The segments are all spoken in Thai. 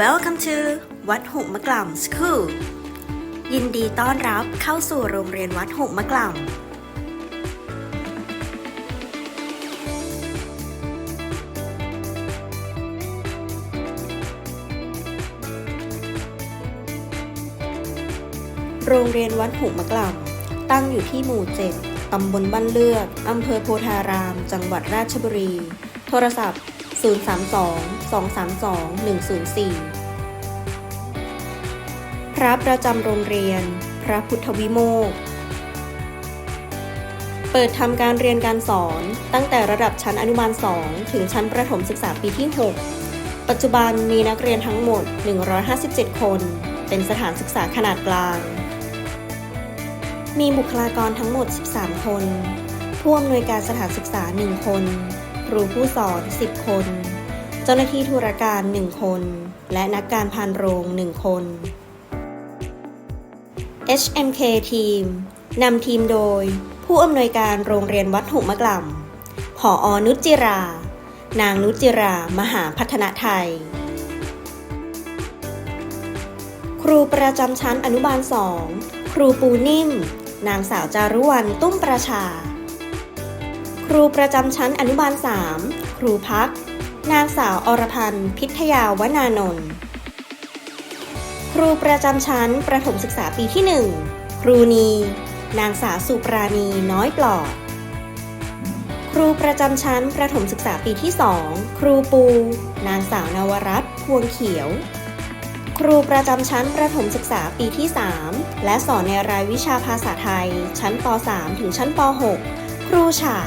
Welcome to วัดหุมะกล่ำ School ยินดีต้อนรับเข้าสู่โรงเรียนวัดหุมะกล่ำ โรงเรียนวัดหุมะกล่ำ ตั้งอยู่ที่หมู่7ตำบลบ้านเลือกอำเภอโพธาราม จังหวัดราชบุรี โทรศัพท์ 032 232 104 พระประจำโรงเรียน พระพุทธวิโมกเปิดทำการเรียนการสอนตั้งแต่ระดับชั้นอนุบาล 2 ถึงชั้นประถมศึกษาปีที่ 6 ปัจจุบันมีนักเรียนทั้งหมด 157 คน เป็นสถานศึกษาขนาดกลาง มีบุคลากรทั้งหมด 13 คน ผู้อำนวยการสถานศึกษา 1 คน รูผู้สอน 10 คน เจ้าหน้าที่ธุรการ 1 คน และนักการพานโรง 1 คน HMK Team นำทีมโดย ผู้อำนวยการโรงเรียนวัดหุมะกล่ำผออนุจจิรา นางนุจจิรา มหาพัฒนาไทย ครูประจำชั้นอนุบาลสอง ครูปูนิ่ม นางสาวจารุวรรณตุ้มประชา ครูประจำชั้นอนุบาลสามครูพัก นางสาวอรพันธ์พิทยาวนานนท์ครูประจำชั้นประถมศึกษาปีที่ 1 ครูนี นางสาวสุปราณีน้อยปลอด ครูประจำชั้นประถมศึกษาปีที่ 2 ครูปู นางสาวนวรัตน์พวงเขียว ครูประจำชั้นประถมศึกษาปีที่ 3 และสอนในรายวิชาภาษาไทย ชั้นป .3 ถึงชั้นป .6 ครูฉา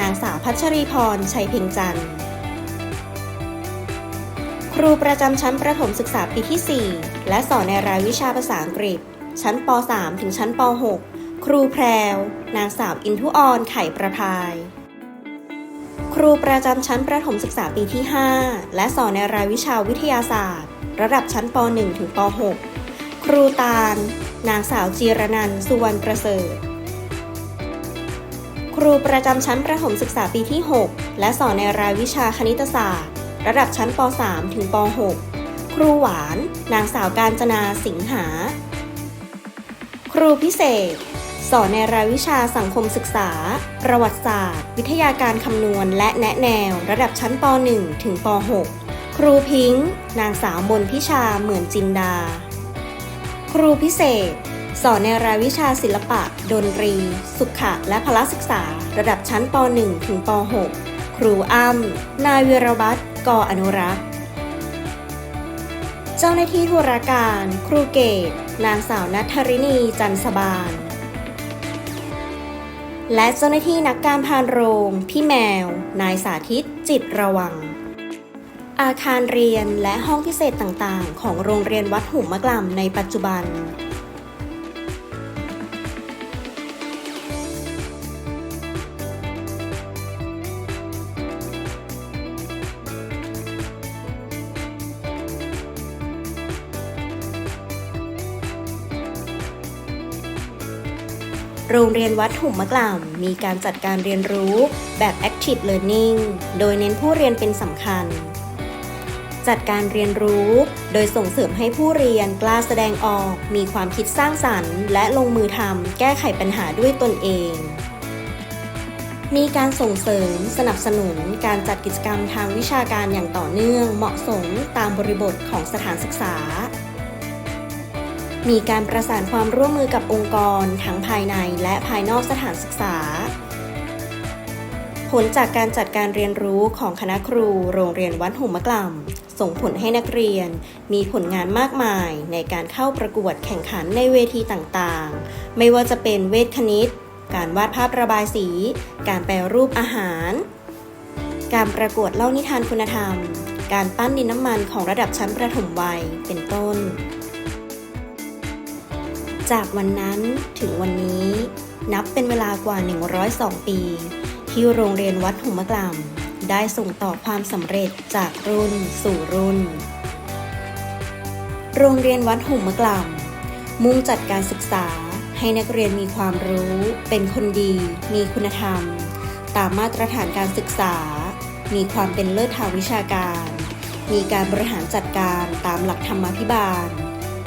นางสาวพัชรีพร ชัยเพ็งจันทร์ครูประจำชั้นประถมศึกษาปีที่ 4 และสอนในรายวิชาภาษาอังกฤษ ชั้นป .3 ถึงชั้นป .6 ครูแพรว นางสาวอินทุออนไข่ประพาย ครูประจำชั้นประถมศึกษาปีที่ 5 และสอนในรายวิชาวิทยาศาสตร์ ระดับชั้นป .1 ถึงป .6 ครูตาล นางสาวจีรนันสุวรรณประเสริฐ ครูประจำชั้นประถมศึกษาปีที่ 6 และสอนในรายวิชาคณิตศาสตร์ ระดับชั้นป .3 ถึงป .6 ครูหวาน นางสาวการจนาสิงหา ครูพิเศษ สอนในรายวิชาสังคมศึกษา ประวัติศาสตร์ วิทยาการคำนวณ และแนะแนว ระดับชั้นป .1 ถึงป .6 ครูพิงค์ นางสาวมนพิชาเหมือนจินดา ครูพิเศษ สอนในรายวิชาศิลปะ ดนตรี สุขะ และพละศึกษา ระดับชั้นป .1 ถึงป .6 ครูอ้ำนายเวรวัตรกออนุรักษ์ เจ้าหน้าที่ธุรการ ครูเกต นางสาวนัทรินีจันสบาน และเจ้าหน้าที่นักการพานโรง พี่แมว นายสาธิต จิตระวัง อาคารเรียนและห้องพิเศษต่างๆ ของโรงเรียนวัดหุมมะกล่ำในปัจจุบัน โรงเรียนวัดหุมมะกล่ำมีการจัดการเรียนรู้แบบ Active Learning โดยเน้นผู้เรียนเป็นสำคัญ จัดการเรียนรู้ โดยส่งเสริมให้ผู้เรียนกล้าแสดงออก มีความคิดสร้างสรรค์ และลงมือทำแก้ไขปัญหาด้วยตนเอง มีการส่งเสริม สนับสนุน การจัดกิจกรรมทางวิชาการอย่างต่อเนื่อง เหมาะสมตามบริบทของสถานศึกษา มีการประสานความร่วมมือกับองค์กรทั้งภายในและภายนอกสถานศึกษา ผลจากการจัดการเรียนรู้ของคณะครูโรงเรียนวัดหุมมะกล่ำส่งผลให้นักเรียน มีผลงานมากมายในการเข้าประกวดแข่งขันในเวทีต่างๆ ไม่ว่าจะเป็นเวทคณิต การวาดภาพระบายสี การแปรรูปอาหาร การประกวดเล่านิทานคุณธรรม การปั้นดินน้ำมันของระดับชั้นประถมวัยเป็นต้น จากวันนั้นถึงวันนี้นับเป็นเวลากว่า 102 ปี ที่โรงเรียนวัดหุมมะกล่ำได้ส่งต่อความสำเร็จจากรุ่นสู่รุ่น โรงเรียนวัดหุมมะกล่ำมุ่งจัดการศึกษาให้นักเรียนมีความรู้ เป็นคนดี มีคุณธรรม ตามมาตรฐานการศึกษา มีความเป็นเลิศทางวิชาการ มีการบริหารจัดการตามหลักธรรมาภิบาล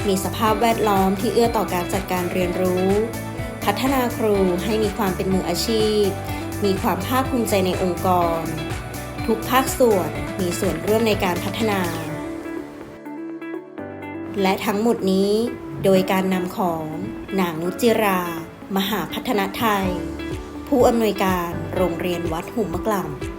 มีสภาพแวดล้อมที่เอื้อต่อการจัดการเรียนรู้ พัฒนาครูให้มีความเป็นมืออาชีพ มีความภาคภูมิใจในองค์กร ทุกภาคส่วนมีส่วนร่วมในการพัฒนา และทั้งหมดนี้โดยการนำของนางนุจิรา มหาพัฒนไทย ผู้อำนวยการโรงเรียนวัดหุมมะกล่ำ